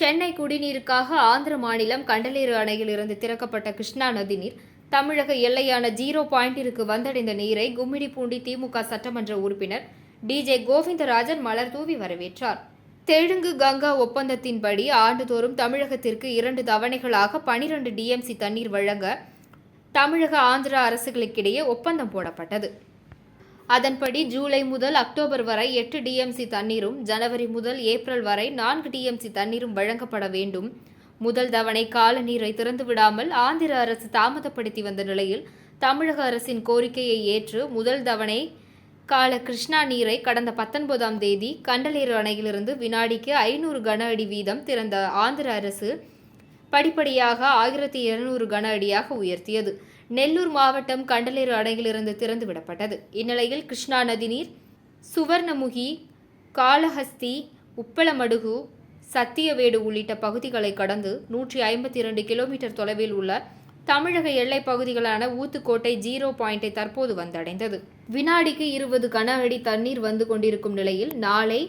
சென்னை குடிநீருக்காக ஆந்திர மாநிலம் கண்டலேறு அணையில் இருந்து திறக்கப்பட்ட கிருஷ்ணா நதிநீர் தமிழக எல்லையான ஜீரோ பாயிண்டிற்கு வந்தடைந்த நீரை கும்மிடிப்பூண்டி திமுக சட்டமன்ற உறுப்பினர் டிஜே கோவிந்தராஜன் மலர் தூவி வரவேற்றார். தெலுங்கு கங்கா ஒப்பந்தத்தின்படி ஆண்டுதோறும் தமிழகத்திற்கு இரண்டு தவணைகளாக பனிரண்டு டிஎம்சி தண்ணீர் வழங்க தமிழக ஆந்திரா அரசுகளுக்கிடையே ஒப்பந்தம் போடப்பட்டது. அதன்படி ஜூலை முதல் அக்டோபர் வரை எட்டு டிஎம்சி தண்ணீரும் ஜனவரி முதல் ஏப்ரல் வரை நான்கு டிஎம்சி தண்ணீரும் வழங்கப்பட வேண்டும். முதல் தவணை கால நீரை திறந்துவிடாமல் ஆந்திர அரசு தாமதப்படுத்தி வந்த நிலையில் தமிழக அரசின் கோரிக்கையை ஏற்று முதல் தவணை கால கிருஷ்ணா நீரை கடந்த பத்தொன்பதாம் தேதி கண்டலீர் அணையிலிருந்து வினாடிக்கு ஐநூறு கன அடி வீதம் திறந்த ஆந்திர அரசு படிப்படியாக ஆயிரத்தி இருநூறு கன அடியாக உயர்த்தியது. நெல்லூர் மாவட்டம் கண்டலேறு அணையிலிருந்து திறந்து விடப்பட்டது இந்நிலையில் கிருஷ்ணா நதி நீர் சுவர்ணமுகி காளஹஸ்தி உப்பளமடுகு சத்தியவேடு உள்ளிட்ட பகுதிகளை கடந்து நூற்றி ஐம்பத்தி இரண்டு கிலோமீட்டர் தொலைவில் உள்ள தமிழக எல்லைப் பகுதிகளான ஊத்துக்கோட்டை ஜீரோ பாயிண்டை தற்போது வந்தடைந்தது. வினாடிக்கு இருபது கன அடி தண்ணீர் வந்து கொண்டிருக்கும் நிலையில் நாளை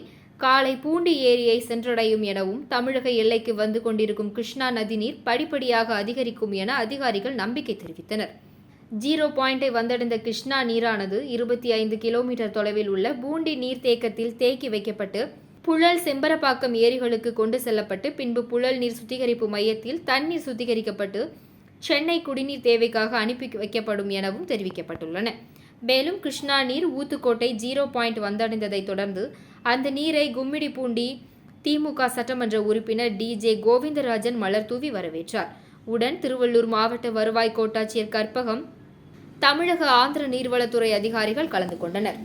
காலை பூண்டி ஏரியை சென்றடையும் எனவும் தமிழக எல்லைக்கு வந்து கொண்டிருக்கும் கிருஷ்ணா நதிநீர் படிப்படியாக அதிகரிக்கும் என அதிகாரிகள் நம்பிக்கை தெரிவித்தனர். ஜீரோ பாயிண்டை வந்தடைந்த கிருஷ்ணா நீரானது இருபத்தி ஐந்து கிலோமீட்டர் தொலைவில் உள்ள பூண்டி நீர்த்தேக்கத்தில் தேக்கி வைக்கப்பட்டு புழல் செம்பரப்பாக்கம் ஏரிகளுக்கு கொண்டு செல்லப்பட்டு பின்பு புழல் நீர் சுத்திகரிப்பு மையத்தில் தண்ணீர் சுத்திகரிக்கப்பட்டு சென்னை குடிநீர் தேவைக்காக அனுப்பி வைக்கப்படும் எனவும் தெரிவிக்கப்பட்டுள்ளன. மேலும் கிருஷ்ணா நீர் ஊத்துக்கோட்டை ஜீரோ பாயிண்ட் வந்தடைந்ததைத் தொடர்ந்து அந்த நீரை கும்மிடிப்பூண்டி திமுக சட்டமன்ற உறுப்பினர் டி ஜே கோவிந்தராஜன் மலர் தூவி வரவேற்றார். உடன் திருவள்ளூர் மாவட்ட வருவாய் கோட்டாட்சியர் கற்பகம் தமிழக ஆந்திர நீர்வளத்துறை அதிகாரிகள் கலந்து கொண்டனர்.